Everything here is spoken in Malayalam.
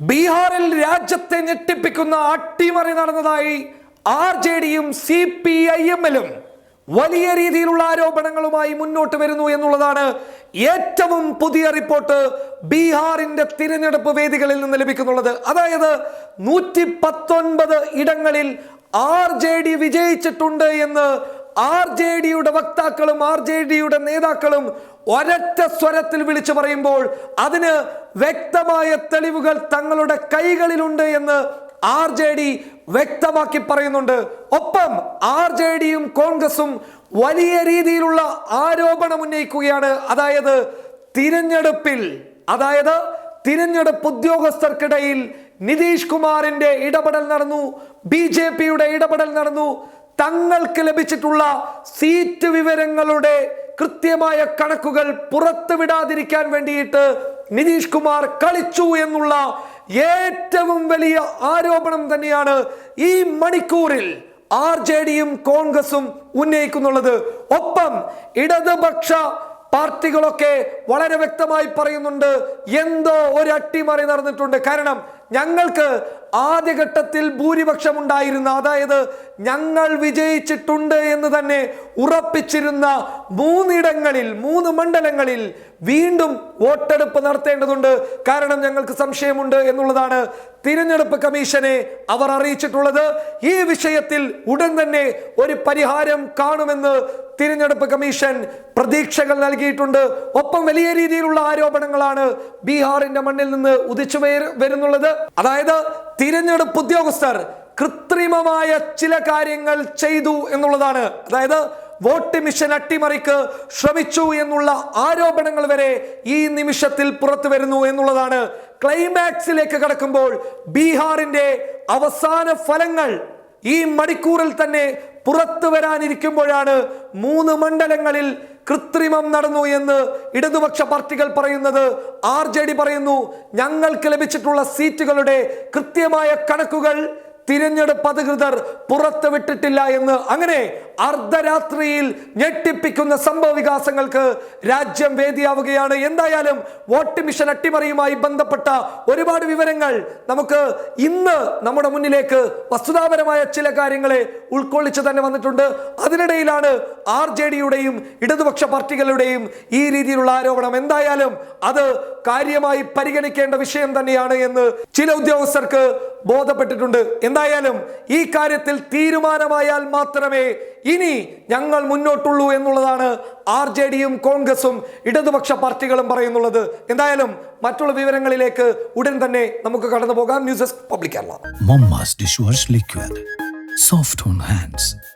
ബീഹാറിൽ രാജ്യത്തെ ഞെട്ടിപ്പിക്കുന്ന അട്ടിമറി നടന്നതായി ആർ ജെ ഡിയും സി പി ഐ എമ്മിലും വലിയ രീതിയിലുള്ള ആരോപണങ്ങളുമായി മുന്നോട്ട് വരുന്നു എന്നുള്ളതാണ് ഏറ്റവും പുതിയ റിപ്പോർട്ട് ബീഹാറിന്റെ തിരഞ്ഞെടുപ്പ് വേദികളിൽ നിന്ന് ലഭിക്കുന്നുള്ളത്. അതായത് നൂറ്റി പത്തൊൻപത് ഇടങ്ങളിൽ ആർ ജെ ഡി വിജയിച്ചിട്ടുണ്ട് എന്ന് ആർ ജെ ഡിയുടെ വക്താക്കളും ആർ ജെ ഡിയുടെ നേതാക്കളും ഒരൊറ്റ സ്വരത്തിൽ വിളിച്ചു പറയുമ്പോൾ അതിന് വ്യക്തമായ തെളിവുകൾ തങ്ങളുടെ കൈകളിലുണ്ട് എന്ന് ആർ ജെ ഡി വ്യക്തമാക്കി പറയുന്നുണ്ട്. ഒപ്പം ആർ ജെ ഡിയും കോൺഗ്രസും വലിയ രീതിയിലുള്ള ആരോപണം ഉന്നയിക്കുകയാണ്. അതായത് തിരഞ്ഞെടുപ്പിൽ അതായത് തിരഞ്ഞെടുപ്പ് ഉദ്യോഗസ്ഥർക്കിടയിൽ നിതീഷ് കുമാറിന്റെ ഇടപെടൽ നടന്നു ബി ജെ പിയുടെ ഇടപെടൽ നടന്നു. തങ്ങൾക്ക് ലഭിച്ചിട്ടുള്ള സീറ്റ് വിവരങ്ങളുടെ കൃത്യമായ കണക്കുകൾ പുറത്തുവിടാതിരിക്കാൻ വേണ്ടിയിട്ട് നിതീഷ് കുമാർ കളിച്ചു എന്നുള്ള ഏറ്റവും വലിയ ആരോപണം തന്നെയാണ് ഈ മണിക്കൂറിൽ ആർ ജെ ഡിയും കോൺഗ്രസും ഉന്നയിക്കുന്നുള്ളത്. ഒപ്പം ഇടതുപക്ഷ പാർട്ടികളൊക്കെ വളരെ വ്യക്തമായി പറയുന്നുണ്ട് എന്തോ ഒരു അട്ടിമറി നടന്നിട്ടുണ്ട്. കാരണം ഞങ്ങൾക്ക് ആദ്യഘട്ടത്തിൽ ഭൂരിപക്ഷം ഉണ്ടായിരുന്ന അതായത് ഞങ്ങൾ വിജയിച്ചിട്ടുണ്ട് എന്ന് തന്നെ ഉറപ്പിച്ചിരുന്ന മൂന്നിടങ്ങളിൽ മൂന്ന് മണ്ഡലങ്ങളിൽ വീണ്ടും വോട്ടെടുപ്പ് നടത്തേണ്ടതുണ്ട്. കാരണം ഞങ്ങൾക്ക് സംശയമുണ്ട് എന്നുള്ളതാണ് തിരഞ്ഞെടുപ്പ് കമ്മീഷനെ അവർ അറിയിച്ചിട്ടുള്ളത്. ഈ വിഷയത്തിൽ ഉടൻ തന്നെ ഒരു പരിഹാരം കാണുമെന്ന് തിരഞ്ഞെടുപ്പ് കമ്മീഷൻ പ്രതീക്ഷകൾ നൽകിയിട്ടുണ്ട്. ഒപ്പം വലിയ രീതിയിലുള്ള ആരോപണങ്ങളാണ് ബീഹാറിന്റെ മണ്ണിൽ നിന്ന് ഉദിച്ചു വര- വരുന്നുള്ളത്. അതായത് തിരഞ്ഞെടുപ്പ് ഉദ്യോഗസ്ഥർ കൃത്രിമമായ ചില കാര്യങ്ങൾ ചെയ്തു എന്നുള്ളതാണ്. അതായത് വോട്ട് മിഷൻ അട്ടിമറിക്ക് ശ്രമിച്ചു എന്നുള്ള ആരോപണങ്ങൾ വരെ ഈ നിമിഷത്തിൽ പുറത്തു വരുന്നു എന്നുള്ളതാണ്. ക്ലൈമാക്സിലേക്ക് കടക്കുമ്പോൾ ബീഹാറിന്റെ അവസാന ഫലങ്ങൾ ഈ മണിക്കൂറിൽ തന്നെ പുറത്തു വരാനിരിക്കുമ്പോഴാണ് മൂന്ന് മണ്ഡലങ്ങളിൽ കൃത്രിമം നടന്നു എന്ന് ഇടതുപക്ഷ പാർട്ടികൾ പറയുന്നത് ആർ പറയുന്നു. ഞങ്ങൾക്ക് ലഭിച്ചിട്ടുള്ള സീറ്റുകളുടെ കൃത്യമായ കണക്കുകൾ തിരഞ്ഞെടുപ്പ് അധികൃതർ പുറത്തുവിട്ടിട്ടില്ല എന്ന് അങ്ങനെ അർദ്ധരാത്രിയിൽ ഞെട്ടിപ്പിക്കുന്ന സംഭവ വികാസങ്ങൾക്ക് രാജ്യം വേദിയാവുകയാണ്. എന്തായാലും വോട്ട് മിഷൻ അട്ടിമറിയുമായി ബന്ധപ്പെട്ട ഒരുപാട് വിവരങ്ങൾ നമുക്ക് ഇന്ന് നമ്മുടെ മുന്നിലേക്ക് വസ്തുതാപരമായ ചില കാര്യങ്ങളെ ഉൾക്കൊള്ളിച്ച് തന്നെ വന്നിട്ടുണ്ട്. അതിനിടയിലാണ് ആർ ജെ ഡിയുടെയും ഇടതുപക്ഷ പാർട്ടികളുടെയും ഈ രീതിയിലുള്ള ആരോപണം. എന്തായാലും അത് കാര്യമായി പരിഗണിക്കേണ്ട വിഷയം തന്നെയാണ് എന്ന് ചില ഉദ്യോഗസ്ഥർക്ക് ബോധപ്പെട്ടിട്ടുണ്ട് എന്തായാലും ഈ കാര്യത്തിൽ തീരുമാനമായാൽ മാത്രമേ ഇനി ഞങ്ങൾ മുന്നോട്ടുള്ളൂ എന്നുള്ളതാണ് ആർ ജെ ഡിയും കോൺഗ്രസും ഇടതുപക്ഷ പാർട്ടികളും പറയുന്നുള്ളത് എന്തായാലും മറ്റുള്ള വിവരങ്ങളിലേക്ക് ഉടൻ തന്നെ നമുക്ക് കടന്നു പോകാം news desk public Kerala liquid soft. Hands.